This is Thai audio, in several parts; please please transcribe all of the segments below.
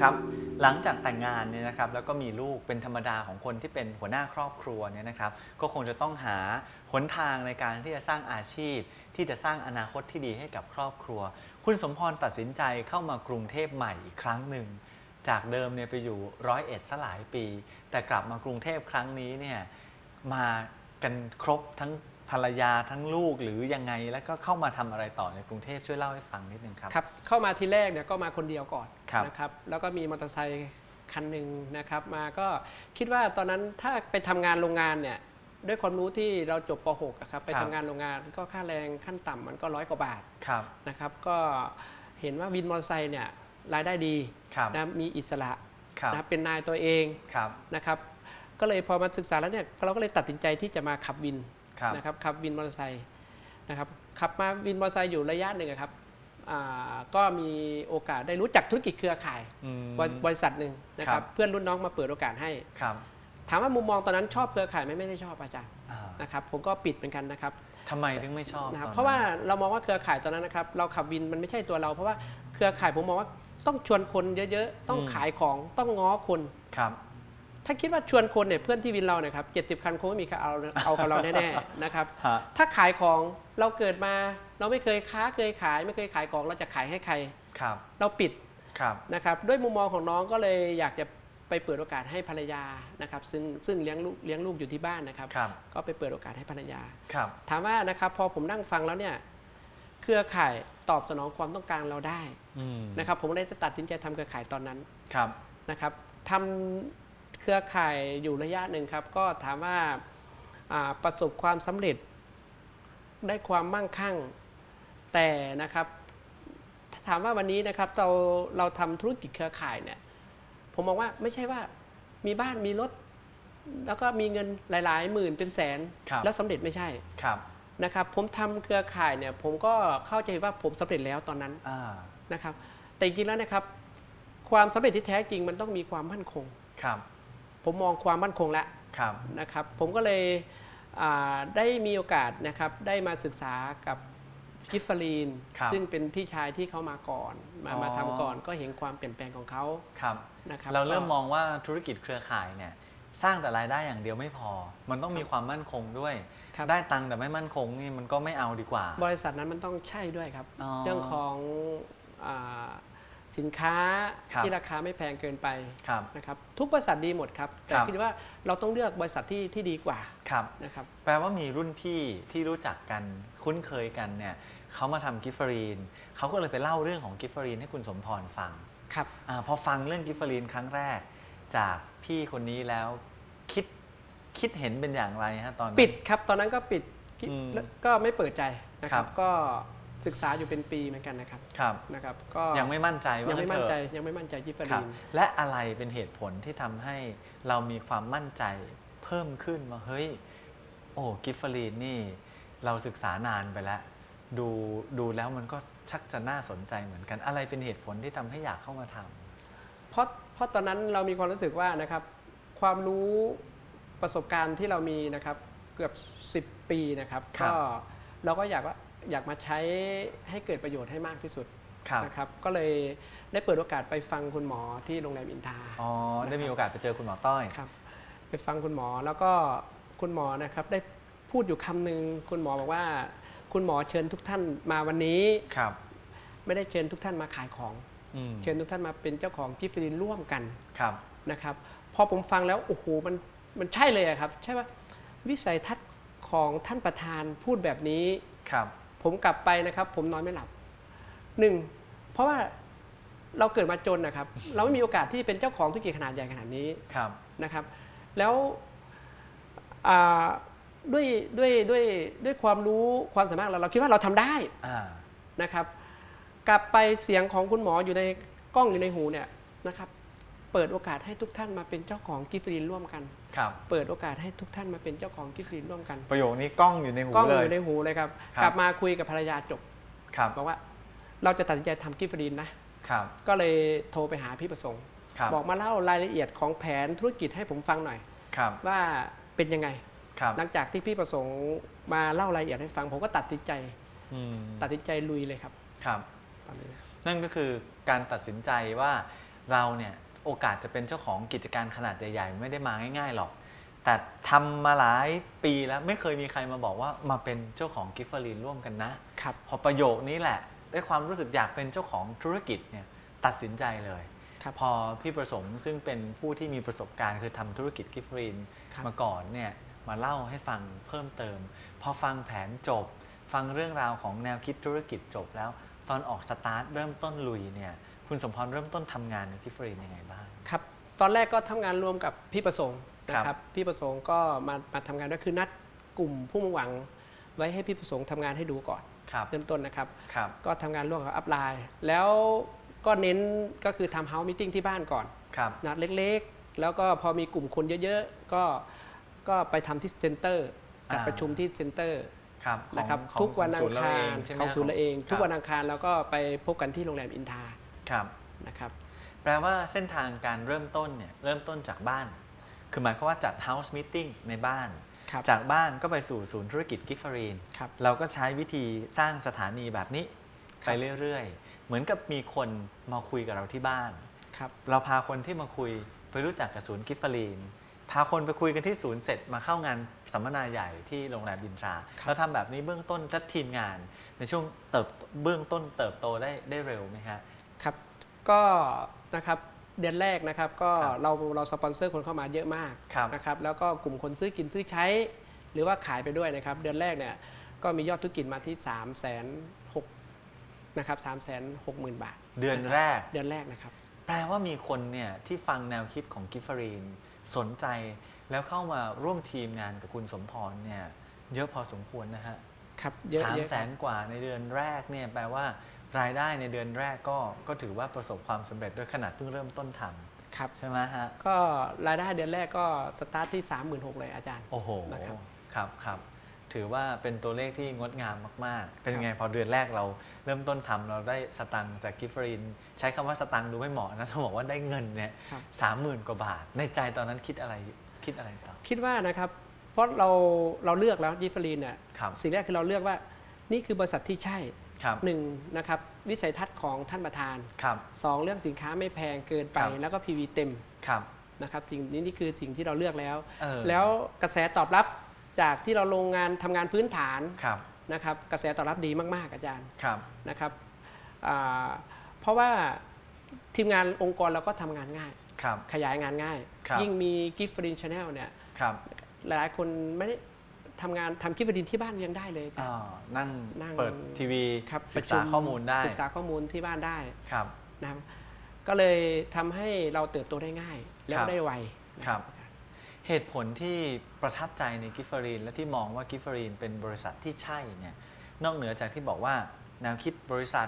ครับหลังจากแต่งงานเนี่ยนะครับแล้วก็มีลูกเป็นธรรมดาของคนที่เป็นหัวหน้าครอบครัวเนี่ยนะครับก็คงจะต้องหาหนทางในการที่จะสร้างอาชีพ ที่จะสร้างอนาคตที่ดีให้กับครอบครัว คุณสมพรตัดสินใจเข้ามากรุงเทพใหม่อีกครั้งหนึ่ง จากเดิมเนี่ยไปอยู่ร้อยเอ็ดซะหลายปี แต่กลับมากรุงเทพครั้งนี้เนี่ยมากันครบทั้ง ภรรยาทั้งลูกหรือยังไง แล้วก็เข้ามาทำอะไรต่อในกรุงเทพช่วยเล่าให้ฟังนิดนึงครับ ครับเข้ามาทีแรกเนี่ยก็มาคนเดียวก่อนครับนะครับแล้วก็มีมอเตอร์ไซค์คันหนึ่งนะครับมาก็คิดว่าตอนนั้นถ้าไปทำงานโรงงานเนี่ยด้วยความรู้ที่เราจบป .6 อะครับไปครับ ทำงานโรงงานก็ค่าแรงขั้นต่ำมันก็ร้อยกว่าบาทครับนะครับก็เห็นว่าวินมอเตอร์ไซค์เนี่ยรายได้ดีครับนะมีอิสระครับนะเป็นนายตัวเองครับ นะครับก็เลยพอมาศึกษาแล้วเนี่ยเราก็เลยตัดสินใจที่จะมาขับวินครับ นะครับขับวินมอเตอร์ไซค์นะครับขับมาวินมอเตอร์ไซค์อยู่ระยะหนึ่งอะครับอ่าก็มีโอกาสได้รู้จักธุรกิจเครือข่ายอืมบริบริษัทหนึ่งนะคครัรับบเพื่อนรุ่นน้องมาเปิดโอกาสให้ครับถามว่ามุมมองตอนนั้นชอบเครือข่ายไหมไม่ได้ชอบอาจารย์อ่านะครับผมก็ปิดเหมือนกันนะครับทำไมถึงไม่ชอบนะครับตอนนั้นเพราะว่าเรามองว่าเครือข่ายตอนนั้นนะครับเราขับวินมันไม่ใช่ตัวเรา เพราะว่าเครือข่ายผมมองว่าต้องชวนคนเยอะๆ ต้องขายของต้องง้อคนครับ ถ้าคิดว่าชวนคนเนี่ยเพื่อนที่วินเราเนี่ยครับเจ็ดสิบคันคงไม่มีใครเอาเอากับเราแน่ๆนะครับฮะถ้าขายของเราเกิดมาเราไม่เคยค้าเคยขาย ไม่เคยขายของเราจะขายให้ใครครับ เราปิดครับนะครับด้วยมุมมองของน้องก็เลยอยากจะไปเปิดโอกาสให้ภรรยานะครับซึ่งซึ่งเลี้ยงลูกเลี้ยงลูกอยู่ที่บ้านนะครับครับก็ไปเปิดโอกาสให้ภรรยาครับถามว่านะครับพอผมนั่งฟังแล้วเนี่ยเครือข่ายตอบสนองความต้องการเราได้อืมนะครับผมเลยจะตัดสินใจทำเครือข่ายตอนนั้นครับนะครับทำ เครือข่ายอยู่ระยะหนึ่งครับ ก็ถามว่าอ่าประสบความสำเร็จได้ความมั่งคั่ง แต่นะครับถ้าถามว่าวันนี้นะครับเราเราทำธุรกิจเครือข่ายเนี่ยผมมองว่าไม่ใช่ว่ามีบ้านมีรถ แล้วก็มีเงินหลาย ๆ หมื่นเป็นแสนครับแล้วสำเร็จไม่ใช่ครับนะครับ ผมทำเครือข่ายเนี่ยผมก็เข้าใจว่าผมสำเร็จแล้วตอนนั้นอ่านะครับ แต่จริงๆแล้วนะครับ ความสำเร็จที่แท้จริงมันต้องมีความมั่นคงครับ ผมมองความมั่นคงแล้วครับนะครับ ผมก็เลยอ่าได้มีโอกาสนะครับได้มาศึกษากับกิฟฟารีนครับซึ่งเป็นพี่ชายที่เขามาก่อน มาอ๋อมาทำก่อนก็เห็นความเปลี่ยนแปลงของเขาครับนะครับเราเริ่มก็มองว่าธุรกิจเครือข่ายเนี่ยสร้างแต่รายได้อย่างเดียวไม่พอ มันต้องมีความมั่นคงด้วยครับได้ตังค์แต่ไม่มั่นคงนี่มันก็ไม่เอาดีกว่า บริษัทนั้นมันต้องใช่ด้วยครับอ๋อเรื่องของอา สินค้าครับที่ราคาไม่แพงเกินไปครับนะครับทุกบริษัทดีหมดครับ แต่ครับ คิดว่าเราต้องเลือกบริษัทที่ที่ดีกว่าครับ นะครับ แปลว่ามีรุ่นพี่ที่รู้จักกันคุ้นเคยกันเนี่ยเขามาทำกิฟเฟอรีนเขาก็เลยไปเล่าเรื่องของกิฟเฟอรีนให้คุณสมพรฟังครับ อาพอฟังเรื่องกิฟเฟอรีนครั้งแรก จากพี่คนนี้แล้วคิดคิดเห็นเป็นอย่างไรฮะตอนนั้น ปิดครับตอนนั้นก็ปิดคิดอืมแล้วก็ไม่เปิดใจนะคครัรับบก็ ศึกษาอยู่เป็นปีเหมือนกันนะครับครับนะครับ ก็ยังไม่มั่นใจว่ายังไม่มั่นใจงั้เถอะยังไม่มั่นใจยิฟฟาครัรีบนและอะไรเป็นเหตุผลที่ทำให้เรามีความมั่นใจเพิ่มขึ้นมาเฮ้ยโอ้กิฟเฟอรีนนี่เราศึกษานานไปแล้ว ดูดูแล้วมันก็ชักจะน่าสนใจเหมือนกัน อะไรเป็นเหตุผลที่ทำให้อยากเข้ามาทำเพราะเพราะตอนนั้นเรามีความรู้สึกว่านะครับ ความรู้ประสบการณ์ที่เรามีนะครับ เกือบ 10 ปีนะครับครับก็เราก็อยากว่า อยากมาใช้ให้เกิดประโยชน์ให้มากที่สุดครับนะครับ ก็เลยได้เปิดโอกาสไปฟังคุณหมอที่โรงแรมอินทราอ๋อได้มีโอกาสไปเจอคุณหมอต้อยครับ ไปฟังคุณหมอแล้วก็คุณหมอนะครับได้พูดอยู่คำหนึ่งคุณหมอบอกว่า คุณหมอเชิญทุกท่านมาวันนี้ครับ ไม่ได้เชิญทุกท่านมาขายของ อืมเชิญทุกท่านมาเป็นเจ้าของกิฟต์ฟรีนร่วมกันครับ นะครับพอผมฟังแล้วโอ้โหมันมันใช่เลยอะครับ ใช่ว่าวิสัยทัศน์ของท่านประธานพูดแบบนี้ ครับ ผมกลับไปนะครับ ผมนอนไม่หลับหนึ่งเพราะว่าเราเกิดมาจนนะครับ เราไม่มีโอกาสที่เป็นเจ้าของธุรกิจขนาดใหญ่ขนาดนี้ครับนะครับ แล้วอ่าด้วยด้วยด้วยด้วยความรู้ความสามารถเราเราคิดว่าเราทำได้อ่านะครับ กลับไปเสียงของคุณหมออยู่ในกล้องอยู่ในหูเนี่ยนะครับ เปิดโอกาสให้ทุกท่านมาเป็นเจ้าของกิฟต์ฟรีนร่วมกัน ครับเปิดโอกาสให้ทุกท่านมาเป็นเจ้าของกิฟต์ฟรีนร่วมกันประโยคนี้กล้องอยู่ในหูกล้องเลอย ยู่ในหูเลยครับ ครับ กลับมาคุยกับภรรยาจบครับบอกว่า เราจะตัดสินใจทำกิฟต์ฟรีนนะครับก็เลยโทรไปหาพี่ประสงค์ครับบอกมาเล่ารายละเอียดของแผนธุรกิจให้ผมฟังหน่อย ครับว่าเป็นยังไง ครับหลังจากที่พี่ประสงค์มาเล่ารายละเอียดให้ฟัง ผมก็ตัดสินใจ อืมตัดสินใจลุยเลยครับครับ ตอนนี้ นั่นก็คือการตัดสินใจว่าเราเนี่ย โอกาสจะเป็นเจ้าของกิจการขนาดใหญ่ ๆ ไม่ได้มาง่าย ๆ หรอก แต่ทำมาหลายปีแล้วไม่เคยมีใครมาบอกว่ามาเป็นเจ้าของกิฟเฟอรีนร่วมกันนะ ครับ พอประโยคนี้แหละ ด้วยความรู้สึกอยากเป็นเจ้าของธุรกิจเนี่ยตัดสินใจเลย ครับพอพี่ประสงค์ซึ่งเป็นผู้ที่มีประสบการณ์คือทำธุรกิจกิฟต์รีนครับมาก่อนเนี่ยมาเล่าให้ฟังเพิ่มเติม พอฟังแผนจบ ฟังเรื่องราวของแนวคิดธุรกิจจบแล้ว ตอนออกสตาร์ทเริ่มต้นลุยเนี่ย คุณสมพรเริ่มต้นทำงานในกิฟต์รีนยังไงบ้างครับตอนแรกก็ทำงานรวมกับพี่ประสงค์นะคครัรับบพี่ประสงค์ก็มามาทำงานด้วยคือนัดกลุ่มผู้มุ่งหวัง ไว้ให้พี่ประสงค์ทำงานให้ดูก่อนครับเริ่มต้นนะครับครับก็ทำงานร่วมกับอัพไลน์แล้วก็เน้นก็คือทำเฮาส์มิทติ้งที่บ้านก่อนครับนัดเล็กๆ แล้วก็พอมีกลุ่มคนเยอะๆ ก็ก็ไปทำที่เซ็นเตอร์จัดอ่าประชุมที่เซ็นเตอร์ครับของนะครับของทุกวันขอัศูงย์เรคาเอรงใช่ไหมของศูนย์เราเองครับทุกวันอังคารแล้วก็ไปพบกันที่โรงแรมอินทา ครับนะครับแปลว่าเส้นทางการเริ่มต้นเนี่ยเริ่มต้นจากบ้าน คือหมายความว่าจัด house meeting ในบ้านครับจากบ้านก็ไปสู่ศูนย์ธุรกิจกิฟฟรีนครับเราก็ใช้วิธีสร้างสถานีแบบนี้คไปรับเรื่อยๆ เหมือนกับมีคนมาคุยกับเราที่บ้านครับเราพาคนที่มาคุยไปรู้จักกับศูนย์กิฟฟรีน พาคนไปคุยกันที่ศูนย์เสร็จมาเข้างานสัมมนาใหญ่ที่โรงแรมบินทราครับเราทำแบบนี้เบื้องต้นและทีมงาน ในช่วงเติบเบื้องต้นเติบโตได้ได้เร็วไหมฮะ ครับ ก็นะครับเดือนแรกนะครับก็ครับเราเราสปอนเซอร์คนเข้ามาเยอะมากครับนะครับแล้วก็กลุ่มคนซื้อกินซื้อใช้ หรือว่าขายไปด้วยนะครับ เดือนแรกเนี่ยก็มียอดธุรกิจมาที่3ามแสนหกนะครับสามแสนหกหมื่นบาท เดือนแรกเดือนแรกนะครับ แปลว่ามีคนเนี่ยที่ฟังแนวคิดของกิฟฟรีนสนใจแล้วเข้ามาร่วมทีมงานกับคุณสมพรเนี่ยเยอะพอสมควรนะฮะครับเยอะสามเยอะแสครับนกว่าในเดือนแรกเนี่ยแปลว่า รายได้ในเดือนแรกก็ก็ถือว่าประสบความสำเร็จด้วยขนาดเพิ่งเริ่มต้นทครับำใช่ไหมฮะ ก็รายได้เดือนแรกก็สตาร์ทที่ 36,000เลยอาจารย์ โอ้โห นะครับครับครับ ถือว่าเป็นตัวเลขที่งดงามมาก ๆ เป็นครับไงพอเดือนแรกเราเริ่มต้นทำเราได้สตังค์จากกิฟฟรีนใช้คำว่าสตังค์ดูไม่เหมาะนะต้องบอกว่าได้เงินเนี่ยครับ สามหมื่นกว่าบาท ในใจตอนนั้นคิดอะไรคิดอะไรต่อ คิดว่านะครับ เพราะเราเราเลือกแล้วยิฟรีนเนี่ยครับ สิ่งแรกคือเราเลือกว่า นี่คือบริษัทที่ใช่ครับ หนึ่งนะครับวิสัยทัศน์ของท่านประธานครับสองเรื่องสินค้าไม่แพงเกินไปครับแล้วก็ PV เต็มครับนะครับสิ่งนี้นี่คือสิ่งที่เราเลือกแล้วเออแล้วกระแสตอบรับจากที่เราลงงานทำงานพื้นฐานครับนะครับกระแสตอบรับดีมาก ๆ อาจารย์ครับนะครับอ่าเพราะว่าทีมงานองค์กรเราก็ทำงานง่ายครับขยายงานง่ายครับยิ่งมีกิฟต์ฟรีนชาแนลเนี่ยครับหลายๆคนไม่ได้ ทำงานทำกิฟต์ฟรีนที่บ้านยังได้เลยอาจารอ่าย์นั่งนั่งเปิดทีวีครับศึกประชุษามข้อมูลได้ศึกษาข้อมูลที่บ้านได้ครับ นะครับก็เลยทำให้เราเติบโตได้ง่าย แล้วครับได้ไวครับ เหตุผลที่ประทับใจในกิฟฟรีนและที่มองว่ากิฟฟรีนเป็นบริษัทที่ใช่เนี่ยนอกเหนือจากที่บอกว่าแนวคิดบริษัท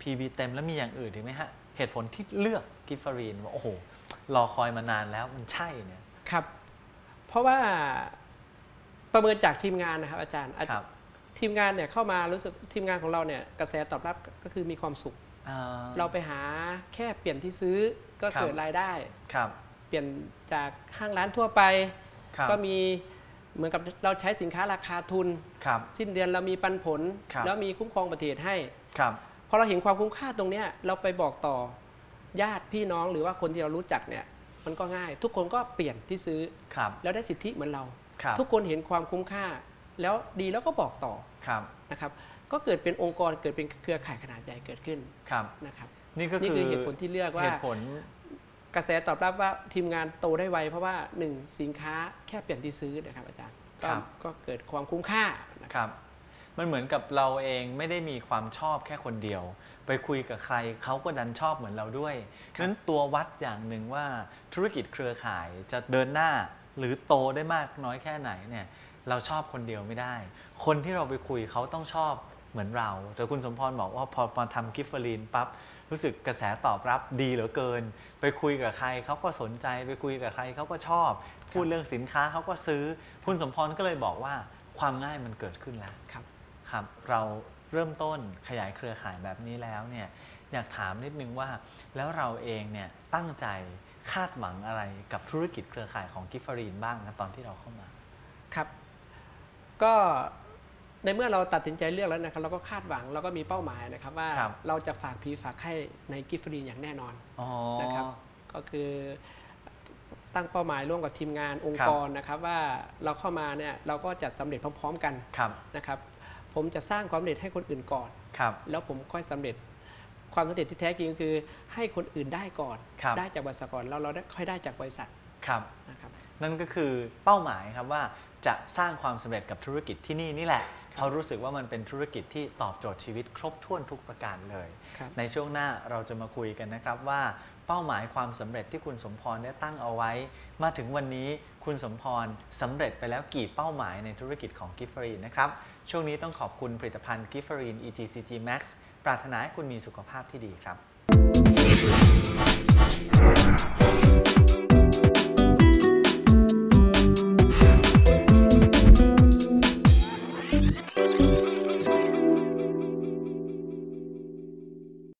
PV เต็มแล้วมีอย่างอื่นอีกไหมฮะ เหตุผลที่เลือกกิฟฟรีนว่าโอ้โหรอคอยมานานแล้วมันใช่เนี่ย ครับ เพราะว่า ประเมินจากทีมงานนะครับ อาจารย์อาจครับ ทีมงานเนี่ยเข้ามารู้สึกทีมงานของเราเนี่ยกระแสตอบรับก็คือมีความสุข อ่าเราไปหาแค่เปลี่ยนที่ซื้อก็ครับเกิดรายได้ ครับเปลี่ยนจากห้างร้านทั่วไป ครับก็มีเหมือนกับเราใช้สินค้าราคาทุน ครับ สิ้นเดือนเรามีปันผล ครับ แล้วมีคุ้มครองประเทศให้ ครับ พอเราเห็นความคุ้มค่าตรงเนี้ยเราไปบอกต่อญาติพี่น้องหรือว่าคนที่เรารู้จักเนี่ยมันก็ง่าย ทุกคนก็เปลี่ยนที่ซื้อ ครับ แล้วได้สิทธิเหมือนเราครับ ทุกคนเห็นความคุ้มค่า แล้วดีแล้วก็บอกต่อครับนะครับ ก็เกิดเป็นองค์กรเกิดเป็นเครือข่ายขนาดใหญ่เกิดขึ้นครับนะครับนี่ก็นี่คืคืออเหตุผลที่เลือกว่าเหตุผลกระแสตอบรับว่าทีมงานโตได้ไวเพราะว่าหนึ่งสินค้าแค่เปลี่ยนที่ซื้อนะครับอาจารย์ก็ครับก็เกิดความคุ้มค่านะครับครับมันเหมือนกับเราเองไม่ได้มีความชอบแค่คนเดียว ไปคุยกับใครเขาก็ดันชอบเหมือนเราด้วยครับนั้นตัววัดอย่างหนึ่งว่าธุรกิจเครือข่ายจะเดินหน้า หรือโตได้มากน้อยแค่ไหนเนี่ยเราชอบคนเดียวไม่ได้ คนที่เราไปคุยเขาต้องชอบเหมือนเรา แต่คุณสมพรบอกว่าพอมาทำกิฟเฟอรีนปั๊บรู้สึกกระแสตอบรับดีเหลือเกิน ไปคุยกับใครเขาก็สนใจไปคุยกับใครเขาก็ชอบ พูดเรื่องสินค้าเขาก็ซื้อ คุณสมพรก็เลยบอกว่าความง่ายมันเกิดขึ้นแล้วครับครับ เราเริ่มต้นขยายเครือข่ายแบบนี้แล้วเนี่ยอยากถามนิดนึงว่าแล้วเราเองเนี่ยตั้งใจ คาดหวังอะไรกับธุรกิจเครือข่ายของกิฟฟรีนบ้างนะตอนที่เราเข้ามา ครับ ก็ในเมื่อเราตัดสินใจเลือกแล้วนะครับ เราก็คาดหวังเราก็มีเป้าหมายนะครับ ว่าครับ เราจะฝากผีฝากไข้ในกิฟฟรีนอย่างแน่นอนอ๋อ นะครับ ก็คือตั้งเป้าหมายร่วมกับทีมงานองครัค์บกรนะครับ ว่าเราเข้ามาเนี่ยเราก็จะสำเร็จพร้อม ๆ กันครับ นะครับ ผมจะสร้างความสำเร็จให้คนอื่นก่อน ครับ แล้วผมค่อยสำเร็จ ความสำเร็จที่แท้จริงก็คือ ให้คนอื่นได้ก่อน ครับ ได้จากบริษัทก่อนแล้วเราได้ค่อยได้จากบริษัทครับ นะครับ นั่นก็คือเป้าหมายครับว่าจะสร้างความสำเร็จกับธุรกิจที่นี่นี่แหละเพราะรู้สึกว่ามันเป็นธุรกิจที่ตอบโจทย์ชีวิตครบถ้วนทุกประการเลย ครับ ในช่วงหน้าเราจะมาคุยกันนะครับว่าเป้าหมายความสำเร็จที่คุณสมพรได้ตั้งเอาไว้ มาถึงวันนี้คุณสมพรสำเร็จไปแล้วกี่เป้าหมายในธุรกิจของกิฟฟรีนนะครับ ช่วงนี้ต้องขอบคุณผลิตภัณฑ์กิฟฟรีน EGCG Max ปรารถนาให้คุณมีสุขภาพที่ดีครับ